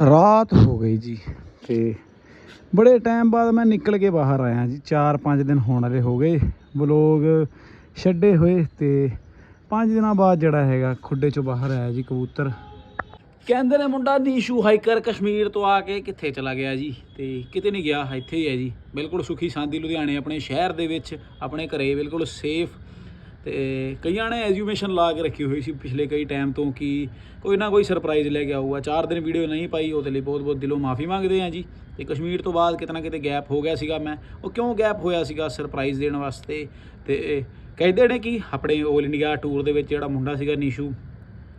ਰਾਤ ਹੋ ਗਈ ਜੀ। ਤੇ ਬੜੇ ਟਾਈਮ ਬਾਅਦ ਮੈਂ ਨਿਕਲ ਕੇ ਬਾਹਰ ਆਇਆ ਜੀ। 4-5 ਦਿਨ ਹੋਣ ਵਾਲੇ ਹੋ ਗਏ। ਵਲੋਗ ਛੱਡੇ ਹੋਏ ਤੇ 5 ਦਿਨਾਂ ਬਾਅਦ ਜਿਹੜਾ ਹੈਗਾ ਖੁੱਡੇ ਚੋਂ ਬਾਹਰ ਆਇਆ ਜੀ ਕਬੂਤਰ। ਕਹਿੰਦੇ ਨੇ ਮੁੰਡਾ ਨੀਸ਼ੂ ਹਾਈਕਰ ਕਸ਼ਮੀਰ ਤੋਂ ਆ ਕੇ ਕਿੱਥੇ ਚਲਾ ਗਿਆ ਜੀ? ਤੇ ਕਿਤੇ ਨਹੀਂ ਗਿਆ ਇੱਥੇ ਹੀ ਹੈ ਜੀ। ਬਿਲਕੁਲ ਸੁਖੀ ਸ਼ਾਂਤੀ ਲੁਧਿਆਣੇ ਆਪਣੇ ਸ਼ਹਿਰ ਦੇ ਵਿੱਚ ਆਪਣੇ ਘਰੇ ਬਿਲਕੁਲ ਸੇਫ ਤੇ ਕਈਆਂ ਨੇ ਐਜੂਮੇਸ਼ਨ ਲਾ ਕੇ ਰੱਖੀ ਹੋਈ ਸੀ ਪਿਛਲੇ ਕਈ ਟਾਈਮ ਤੋਂ ਕਿ ਕੋਈ ਨਾ ਕੋਈ ਸਰਪ੍ਰਾਈਜ਼ ਲੈ ਕੇ ਆਊਗਾ। ਚਾਰ ਦਿਨ ਵੀਡੀਓ ਨਹੀਂ ਪਾਈ, ਉਹਦੇ ਲਈ ਬਹੁਤ ਬਹੁਤ ਦਿਲੋਂ ਮਾਫੀ ਮੰਗਦੇ ਹਾਂ ਜੀ। ਤੇ ਕਸ਼ਮੀਰ ਤੋਂ ਬਾਅਦ ਕਿਤੇ ਨਾ ਕਿਤੇ ਗੈਪ ਹੋ ਗਿਆ ਸੀਗਾ ਮੈਂ। ਉਹ ਕਿਉਂ ਗੈਪ ਹੋਇਆ ਸੀਗਾ ਸਰਪ੍ਰਾਈਜ਼ ਦੇਣ ਵਾਸਤੇ? ਤੇ ਕਹਿੰਦੇ ਨੇ ਕਿ ਆਪਣੇ 올 ਇੰਡੀਆ ਟੂਰ ਦੇ ਵਿੱਚ ਜਿਹੜਾ ਮੁੰਡਾ ਸੀਗਾ ਨੀਸ਼ੂ,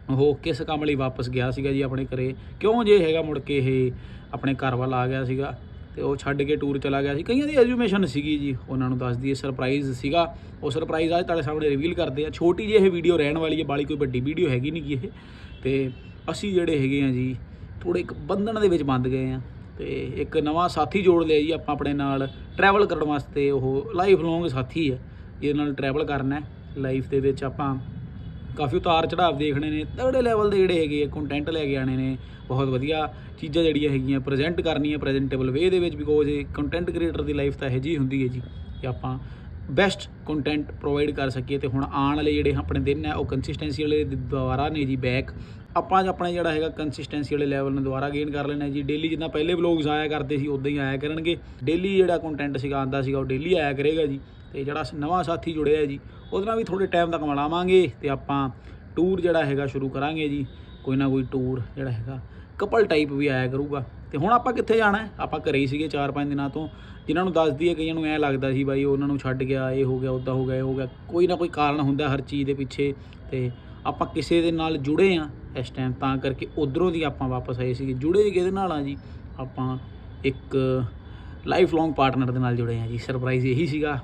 ਉਹ ਕਿਸ ਕੰਮ ਲਈ ਵਾਪਸ ਗਿਆ ਸੀਗਾ ਜੀ ਆਪਣੇ ਘਰੇ? ਕਿਉਂ ਜੇ ਹੈਗਾ ਮੁੜ ਕੇ ਇਹ ਆਪਣੇ ਘਰ ਵੱਲ ਆ ਗਿਆ ਸੀਗਾ? ਤੇ ਉਹ ਛੱਡ ਕੇ ਟੂਰ ਚਲਾ ਗਿਆ ਸੀ। ਕਈਆਂ ਦੀ ਐਜੂਮੇਸ਼ਨ ਸੀਗੀ ਜੀ, ਉਹਨਾਂ ਨੂੰ ਦੱਸ ਦਈਏ ਸਰਪ੍ਰਾਈਜ਼ ਸੀਗਾ। ਉਹ ਸਰਪ੍ਰਾਈਜ਼ ਅੱਜ ਤੁਹਾਡੇ ਸਾਹਮਣੇ ਰਿਵੀਲ ਕਰਦੇ ਆ। ਛੋਟੀ ਜਿਹੀ ਇਹ ਵੀਡੀਓ ਰਹਿਣ ਵਾਲੀ ਹੈ, ਬਾਲੀ ਕੋਈ ਵੱਡੀ ਵੀਡੀਓ ਹੈਗੀ ਨਹੀਂ ਗੀ ਇਹ। ਤੇ ਅਸੀਂ ਜਿਹੜੇ ਹੈਗੇ ਆ ਜੀ ਥੋੜੇ ਇੱਕ ਬੰਧਨ ਦੇ ਵਿੱਚ ਬੰਦ ਗਏ ਆ। ਤੇ ਇੱਕ ਨਵਾਂ ਸਾਥੀ ਜੋੜ ਲਿਆ ਜੀ ਆਪਾਂ ਆਪਣੇ ਨਾਲ। ਟਰੈਵਲ ਕਰਨ ਵਾਸਤੇ ਉਹ ਲਾਈਫ ਲੌਂਗ ਸਾਥੀ ਹੈ ਜਿਹਦੇ ਨਾਲ ਟਰੈਵਲ ਕਰਨਾ ਹੈ। ਲਾਈਫ ਦੇ ਵਿੱਚ ਆਪਾਂ ਕਾਫੀ ਉਤਾਰ ਚੜਾਵ ਦੇਖਣੇ ਨੇ ਤਗੜੇ ਲੈਵਲ ਦੇ ਜਿਹੜੇ ਹੈਗੇ ਕੰਟੈਂਟ ਲੈ ਕੇ ਆਣੇ ਨੇ, ਬਹੁਤ ਵਧੀਆ ਚੀਜ਼ਾਂ ਜਿਹੜੀਆਂ ਹੈਗੀਆਂ ਪ੍ਰੈਜ਼ੈਂਟ ਕਰਨੀਆਂ ਪ੍ਰੈਜ਼ੈਂਟੇਬਲ ਵੇ ਦੇ ਵਿੱਚ ਬਿਕੋਜ਼ ਇਹ ਕੰਟੈਂਟ ਕ੍ਰੀਏਟਰ ਦੀ ਲਾਈਫ ਤਾਂ ਇਹੋ ਜਿਹੀ ਹੁੰਦੀ ਹੈ ਜੀ ਕਿ ਆਪਾਂ ਬੈਸਟ ਕੰਟੈਂਟ ਪ੍ਰੋਵਾਈਡ ਕਰ ਸਕੀਏ ਤੇ ਹੁਣ ਆਉਣ ਵਾਲੇ ਜਿਹੜੇ ਆਪਣੇ ਦਿਨ ਹੈ, ਉਹ ਕੰਸਿਸਟੈਂਸੀ ਵਾਲੇ ਦੁਆਰਾ ਨੇ ਜੀ ਬੈਕ ਆਪਾਂ ਅੱਜ ਆਪਣੇ ਜਿਹੜਾ ਹੈਗਾ ਕੰਸਿਸਟੈਂਸੀ ਵਾਲੇ ਲੈਵਲ ਨੂੰ ਦੁਆਰਾ ਗੇਨ ਕਰ ਲੈਣਾ ਜੀ। ਡੇਲੀ ਜਿੱਦਾਂ ਪਹਿਲੇ ਵਲੋਗਸ ਆਇਆ ਕਰਦੇ ਸੀ, ਉਦਾਂ ਹੀ ਆਇਆ ਕਰਨਗੇ। ਡੇਲੀ ਜਿਹੜਾ ਕੰਟੈਂਟ ਸੀਗਾ ਆਂਦਾ ਸੀਗਾ, ਉਹ ਡੇਲੀ ਆਇਆ ਕਰੇਗਾ ਜੀ। ਤੇ ਜਿਹੜਾ ਸ- ਨਵਾਂ ਸਾਥੀ ਜੁੜਿਆ ਹੈ ਜੀ, ਉਹਦੇ ਨਾਲ ਵੀ ਥੋੜੇ ਟਾਈਮ ਤੱਕ ਮਿਲਾਵਾਂਗੇ ਤੇ ਆਪਾਂ ਟੂਰ ਜਿਹੜਾ ਹੈਗਾ ਸ਼ੁਰੂ ਕਰਾਂਗੇ ਜੀ, ਕੋਈ ਨਾ ਕੋਈ ਟੂਰ ਜਿਹੜਾ ਹੈਗਾ ਕਪਲ ਟਾਈਪ ਵੀ ਆਇਆ ਕਰੂਗਾ। ਤੇ ਹੁਣ ਆਪਾਂ ਕਿੱਥੇ ਜਾਣਾ ਹੈ? ਆਪਾਂ ਘਰੇ ਹੀ ਸੀਗੇ 4-5 ਦਿਨਾਂ ਤੋਂ, ਜਿਨ੍ਹਾਂ ਨੂੰ ਦੱਸ ਦਈਏ ਕਈਆਂ ਨੂੰ ਐ ਲੱਗਦਾ ਸੀ ਬਾਈ ਉਹਨਾਂ ਨੂੰ ਛੱਡ ਗਿਆ, ਇਹ ਹੋ ਗਿਆ ਉਦਾਂ ਹੋ ਗਿਆ, ਇਹ ਹੋ ਗਿਆ, ਕੋਈ ਨਾ ਕੋਈ ਕਾਰਨ ਹੁੰਦਾ ਹਰ ਚੀਜ਼ ਦੇ ਪਿੱਛੇ। ਤੇ ਆਪਾਂ ਕਿਸੇ ਦੇ ਨਾਲ ਜੁੜੇ ਆ ਇਸ ਟਾਈਮ ਤਾਂ ਕਰਕੇ ਉਧਰੋਂ ਦੀ ਆਪਾਂ ਵਾਪਸ ਆਏ ਸੀਗੇ। ਜੁੜੇ ਕਿਹਦੇ ਨਾਲ ਆ ਜੀ? ਆਪਾਂ ਇੱਕ ਲਾਈਫ ਲੌਂਗ ਪਾਰਟਨਰ ਦੇ ਨਾਲ ਜੁੜੇ ਆ ਜੀ। ਸਰਪ੍ਰਾਈਜ਼ ਇਹੀ ਸੀਗਾ।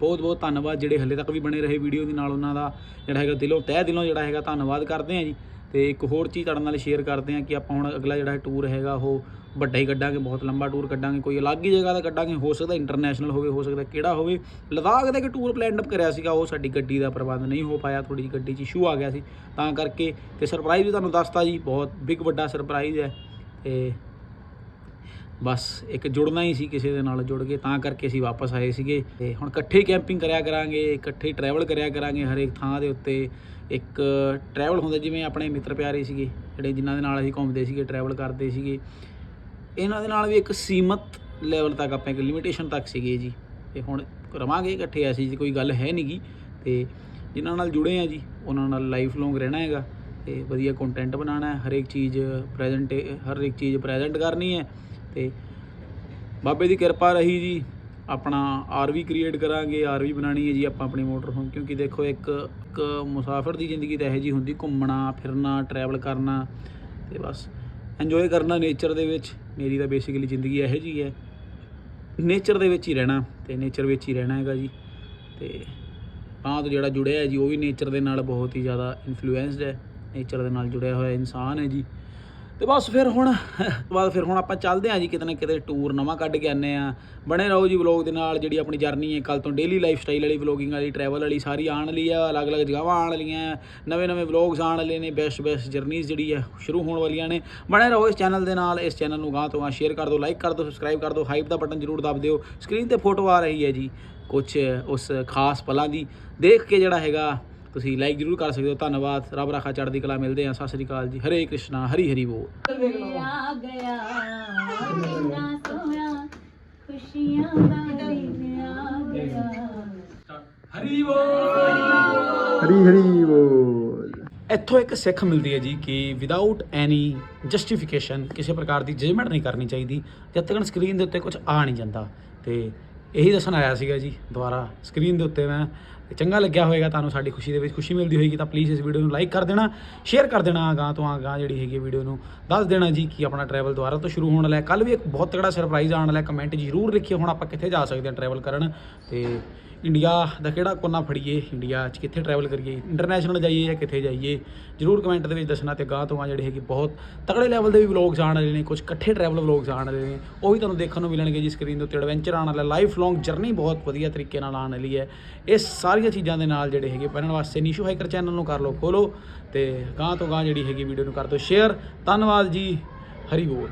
ਬਹੁਤ ਬਹੁਤ ਧੰਨਵਾਦ ਜਿਹੜੇ ਹਲੇ ਤੱਕ ਵੀ ਬਣੇ ਰਹੇ ਵੀਡੀਓ ਦੇ ਨਾਲ ਉਹਨਾਂ ਦਾ ਜਿਹੜਾ ਹੈਗਾ ਦਿਲੋਂ, ਤਹਿ ਦਿਲੋਂ ਜਿਹੜਾ ਹੈਗਾ ਧੰਨਵਾਦ ਕਰਦੇ ਆ ਜੀ। ਤੇ ਇੱਕ ਹੋਰ ਚੀਜ਼ ਤੁਹਾਡੇ ਨਾਲ ਸ਼ੇਅਰ ਕਰਦੇ ਆ ਕਿ ਆਪਾਂ ਹੁਣ ਅਗਲਾ ਜਿਹੜਾ ਟੂਰ ਹੈਗਾ, ਉਹ ਵੱਡਾ ਹੀ ਕੱਢਾਂਗੇ, ਬਹੁਤ ਲੰਬਾ ਟੂਰ ਕੱਢਾਂਗੇ, ਕੋਈ ਅਲੱਗ ਹੀ ਜਗ੍ਹਾ ਦਾ ਕੱਢਾਂਗੇ, ਹੋ ਸਕਦਾ ਇੰਟਰਨੈਸ਼ਨਲ ਹੋਵੇ, ਹੋ ਸਕਦਾ ਕਿਹੜਾ ਹੋਵੇ। ਲਦਾਖ ਦਾ ਇੱਕ ਟੂਰ ਪਲਾਨ ਅਪ ਕਰਿਆ ਸੀਗਾ, ਉਹ ਸਾਡੀ ਗੱਡੀ ਦਾ ਪ੍ਰਬੰਧ ਨਹੀਂ ਹੋ ਪਾਇਆ ਥੋੜੀ ਜਿਹੀ ਗੱਡੀ 'ਚ ਇਸ਼ੂ ਆ ਗਿਆ ਸੀ। ਤਾਂ ਕਰਕੇ ਤੇ ਸਰਪ੍ਰਾਈਜ਼ ਵੀ ਤੁਹਾਨੂੰ ਦੱਸਤਾ ਜੀ, ਬਹੁਤ ਬਿਗ ਵੱਡਾ ਸਰਪ੍ਰਾਈਜ਼ ਹੈ। ਤੇ ਬਸ ਇੱਕ ਜੁੜਨਾ ਹੀ ਸੀ ਕਿਸੇ ਦੇ ਨਾਲ ਜੁੜ ਕੇ, ਤਾਂ ਕਰਕੇ ਅਸੀਂ ਵਾਪਸ ਆਏ ਸੀਗੇ। ਤੇ ਹੁਣ ਇਕੱਠੇ ਕੈਂਪਿੰਗ ਕਰਿਆ ਕਰਾਂਗੇ, ਇਕੱਠੇ ਟਰੈਵਲ ਕਰਿਆ ਕਰਾਂਗੇ ਹਰੇਕ ਥਾਂ ਦੇ ਉੱਤੇ। ਇੱਕ ਟਰੈਵਲ ਹੁੰਦਾ ਜਿਵੇਂ ਆਪਣੇ ਮਿੱਤਰ ਪਿਆਰੇ ਸੀਗੇ, ਜਿਹੜੇ ਜਿਨ੍ਹਾਂ ਦੇ ਨਾਲ ਅਸੀਂ ਘੁੰਮਦੇ ਸੀਗੇ ਟਰੈਵਲ ਕਰਦੇ ਸੀਗੇ। ਇਹਨਾਂ ਦੇ ਨਾਲ ਵੀ ਇੱਕ ਸੀਮਤ ਲੈਵਲ ਤੱਕ ਆਪਾਂ ਇੱਕ ਲਿਮਿਟੇਸ਼ਨ ਤੱਕ ਸੀਗੇ ਜੀ। ਤੇ ਹੁਣ ਰਵਾਂਗੇ ਇਕੱਠੇ, ਐਸੀ ਜੀ ਕੋਈ ਗੱਲ ਹੈ ਨਹੀਂਗੀ ਤੇ ਜਿਨ੍ਹਾਂ ਨਾਲ ਜੁੜੇ ਆ ਜੀ, ਉਹਨਾਂ ਨਾਲ ਲਾਈਫ ਲੌਂਗ ਰਹਿਣਾ ਹੈਗਾ। ਤੇ ਵਧੀਆ ਕੰਟੈਂਟ ਬਣਾਉਣਾ ਹੈ, ਹਰੇਕ ਚੀਜ਼ ਪ੍ਰੈਜ਼ੈਂਟ ਹਰ ਇੱਕ ਚੀਜ਼ ਪ੍ਰੈਜ਼ੈਂਟ ਕਰਨੀ ਹੈ। ਤੇ ਬਾਬੇ ਦੀ ਕਿਰਪਾ ਰਹੀ ਜੀ, ਆਪਣਾ ਆਰਵੀ ਕ੍ਰੀਏਟ ਕਰਾਂਗੇ ਆਰਵੀ ਬਣਾਣੀ ਹੈ ਜੀ, ਆਪਾਂ ਆਪਣੀ ਮੋਟਰ ਹੋਮ ਕਿਉਂਕਿ ਦੇਖੋ ਇੱਕ ਇੱਕ ਮੁਸਾਫਰ ਦੀ ਜ਼ਿੰਦਗੀ ਤਾਂ ਇਹੋ ਜੀ ਹੁੰਦੀ, ਘੁੰਮਣਾ, ਫਿਰਨਾ ਟਰੈਵਲ ਕਰਨਾ ਤੇ ਬਸ ਇੰਜੋਏ ਕਰਨਾ ਨੇਚਰ ਦੇ ਵਿੱਚ, ਮੇਰੀ ਤਾਂ ਬੇਸਿਕਲੀ ਜ਼ਿੰਦਗੀ ਇਹੋ ਜੀ ਹੈ। ਨੇਚਰ ਦੇ ਵਿੱਚ ਹੀ ਰਹਿਣਾ ਤੇ ਨੇਚਰ ਵਿੱਚ ਹੀ ਰਹਿਣਾ ਹੈਗਾ ਜੀ ਤੇ ਤਾਂ ਤੋਂ ਜਿਹੜਾ ਜੁੜਿਆ ਹੈ ਜੀ, ਉਹ ਵੀ ਨੇਚਰ ਦੇ ਨਾਲ ਬਹੁਤ ਹੀ ਜ਼ਿਆਦਾ ਇਨਫਲੂਐਂਸਡ ਹੈ। ਨੇਚਰ ਦੇ ਨਾਲ ਜੁੜਿਆ ਹੋਇਆ ਇਨਸਾਨ ਹੈ ਜੀ। ਤੇ ਬਸ ਫਿਰ ਹੁਣ ਬਾਅਦ ਫਿਰ ਹੁਣ ਆਪਾਂ ਚੱਲਦੇ ਹਾਂ ਜੀ ਕਿਤੇ ਨਾ ਕਿਤੇ ਟੂਰ ਨਵਾਂ ਕੱਢ ਕੇ ਆਨੇ ਆ ਬਣੇ ਰਹੋ ਜੀ ਵਲੌਗ ਦੇ ਨਾਲ, ਜਿਹੜੀ ਆਪਣੀ ਜਰਨੀ ਹੈ ਕੱਲ ਤੋਂ ਡੇਲੀ ਲਾਈਫ ਸਟਾਈਲ ਵਾਲੀ ਵਲੌਗਿੰਗ ਵਾਲੀ ਟਰੈਵਲ ਵਾਲੀ, ਸਾਰੀ ਆਉਣ ਵਾਲੀ ਆ, ਅਲੱਗ-ਅਲੱਗ ਜਗ੍ਹਾਵਾਂ ਆਉਣ ਵਾਲੀਆਂ ਨਵੇਂ ਨਵੇਂ ਵਲੌਗਸ ਆਉਣ ਵਾਲੇ ਨੇ ਬੈਸਟ ਬੈਸਟ ਜਰਨੀਜ਼ ਜਿਹੜੀ ਹੈ ਸ਼ੁਰੂ ਹੋਣ ਵਾਲੀਆਂ ਨੇ। ਬਣੇ ਰਹੋ ਇਸ ਚੈਨਲ ਦੇ ਨਾਲ, ਇਸ ਚੈਨਲ ਨੂੰ ਗਾਂ ਤੋਂ ਗਾਂ ਸ਼ੇਅਰ ਕਰ ਦਿਓ ਲਾਈਕ ਕਰ ਦਿਓ ਸਬਸਕ੍ਰਾਈਬ ਕਰ ਦਿਓ ਹਾਈਪ ਦਾ ਬਟਨ ਜ਼ਰੂਰ ਦਬ ਦਿਓ। ਸਕਰੀਨ ਤੇ ਫੋਟੋ ਆ ਰਹੀ ਹੈ ਜੀ ਕੁਝ ਉਸ ਖਾਸ ਪਲਾਂ ਦੀ। ਦੇਖ ਕੇ ਜਿਹੜਾ ਹੈਗਾ ਤੁਸੀਂ ਲਾਈਕ ਜ਼ਰੂਰ ਕਰ ਸਕਦੇ ਹੋ। ਧੰਨਵਾਦ। ਰੱਬ ਰਾਖਾ ਚੜ੍ਹਦੀ ਕਲਾ ਮਿਲਦੇ ਆ ਸਤਿ ਸ੍ਰੀ ਅਕਾਲ ਜੀ। ਹਰੇ ਕ੍ਰਿਸ਼ਨਾ ਹਰੀ ਹਰੀ ਬੋਲ। ਆ ਗਿਆ ਕਿੰਨਾ ਸੋਹਣਾ। ਖੁਸ਼ੀਆਂ ਦਾ ਦਿਨ ਆ ਗਿਆ। ਹਰੀ ਬੋਲ। ਹਰੀ ਹਰੀ ਬੋਲ। ਇੱਥੋਂ ਇੱਕ ਸਿੱਖ ਮਿਲਦੀ ਹੈ ਜੀ ਕਿ ਵਿਦਆਊਟ ਐਨੀ ਜਸਟੀਫਿਕੇਸ਼ਨ ਕਿਸੇ ਪ੍ਰਕਾਰ ਦੀ ਜਜਮੈਂਟ ਨਹੀਂ ਕਰਨੀ ਚਾਹੀਦੀ। ਜਦ ਤੱਕ ਸਕਰੀਨ ਦੇ ਉੱਤੇ ਕੁਝ ਆ ਨਹੀਂ ਜਾਂਦਾ। ਤੇ ਇਹੀ ਦੱਸਣ ਆਇਆ ਸੀਗਾ ਜੀ ਦੁਬਾਰਾ। ਸਕਰੀਨ ਦੇ ਉੱਤੇ ਮੈਂ ਚੰਗਾ ਲੱਗਿਆ ਹੋਵੇਗਾ ਤੁਹਾਨੂੰ ਸਾਡੀ ਖੁਸ਼ੀ ਦੇ ਵਿੱਚ। ਖੁਸ਼ੀ ਮਿਲਦੀ ਹੋਏਗੀ ਤਾਂ ਪਲੀਜ਼ ਇਸ ਵੀਡੀਓ ਨੂੰ ਲਾਈਕ ਕਰ ਦੇਣਾ ਸ਼ੇਅਰ ਕਰ ਦੇਣਾ ਅਗਾਂਹ ਤੋਂ ਅਗਾਂਹ ਜਿਹੜੀ ਹੈਗੀ ਵੀਡੀਓ ਨੂੰ। ਦੱਸ ਦੇਣਾ ਜੀ ਕਿ ਆਪਣਾ ਟਰੈਵਲ ਦੁਬਾਰਾ ਤੋਂ ਸ਼ੁਰੂ ਹੋਣ ਵਾਲਾ ਹੈ। ਕੱਲ ਵੀ ਇੱਕ ਬਹੁਤ ਤਗੜਾ ਸਰਪ੍ਰਾਈਜ਼ ਆਉਣ ਵਾਲਾ ਹੈ। ਕਮੈਂਟ ਜ਼ਰੂਰ ਲਿਖਿਓ ਹੁਣ ਆਪਾਂ ਕਿੱਥੇ ਜਾ ਸਕਦੇ ਹਾਂ ਟਰੈਵਲ ਕਰਨ। ਤੇ ਇੰਡੀਆ ਦਾ ਕਿਹੜਾ ਕੋਨਾ ਫੜੀਏ? ਇੰਡੀਆ 'ਚ ਕਿੱਥੇ ਟਰੈਵਲ ਕਰੀਏ? ਇੰਟਰਨੈਸ਼ਨਲ ਜਾਈਏ ਜਾਂ ਕਿੱਥੇ ਜਾਈਏ? ਜਰੂਰ ਕਮੈਂਟ ਦੇ ਵਿੱਚ ਦੱਸਣਾ ਤੇ ਗਾਹ ਤੋਂ ਆ ਜਿਹੜੇ ਹੈਗੇ ਬਹੁਤ ਤਗੜੇ ਲੈਵਲ ਦੇ ਵੀ ਵਲੌਗਸ ਆਉਣ ਵਾਲੇ ਨੇ ਕੁਝ ਇਕੱਠੇ ਟਰੈਵਲ ਵਲੌਗਸ ਆਉਣ ਵਾਲੇ ਨੇ। ਉਹ ਵੀ ਤੁਹਾਨੂੰ ਦੇਖਣ ਨੂੰ ਮਿਲਣਗੇ ਜੀ ਸਕਰੀਨ ਦੇ ਉੱਤੇ ਐਡਵੈਂਚਰ ਆਉਣ ਵਾਲਾ ਲਾਈਫ ਲੌਂਗ ਜਰਨੀ ਬਹੁਤ ਵਧੀਆ ਤਰੀਕੇ ਨਾਲ ਆਉਣ ਵਾਲੀ ਹੈ। ਇਹ ਸਾਰੀ ਸਾਰੀਆਂ ਚੀਜ਼ਾਂ ਦੇ ਨਾਲ ਜਿਹੜੇ ਹੈਗੇ ਪਹਿਨਣ ਵਾਸਤੇ ਨੀਸ਼ੂ ਹਾਈਕਰ ਚੈਨਲ ਨੂੰ ਕਰ ਲਓ ਫੋਲੋ ਤੇ ਗਾਂ ਤੋਂ ਗਾਂ ਜਿਹੜੀ ਹੈਗੀ ਵੀਡੀਓ ਨੂੰ ਕਰ ਦਿਓ ਸ਼ੇਅਰ ਧੰਨਵਾਦ ਜੀ, ਹਰੀ ਬੋਲ।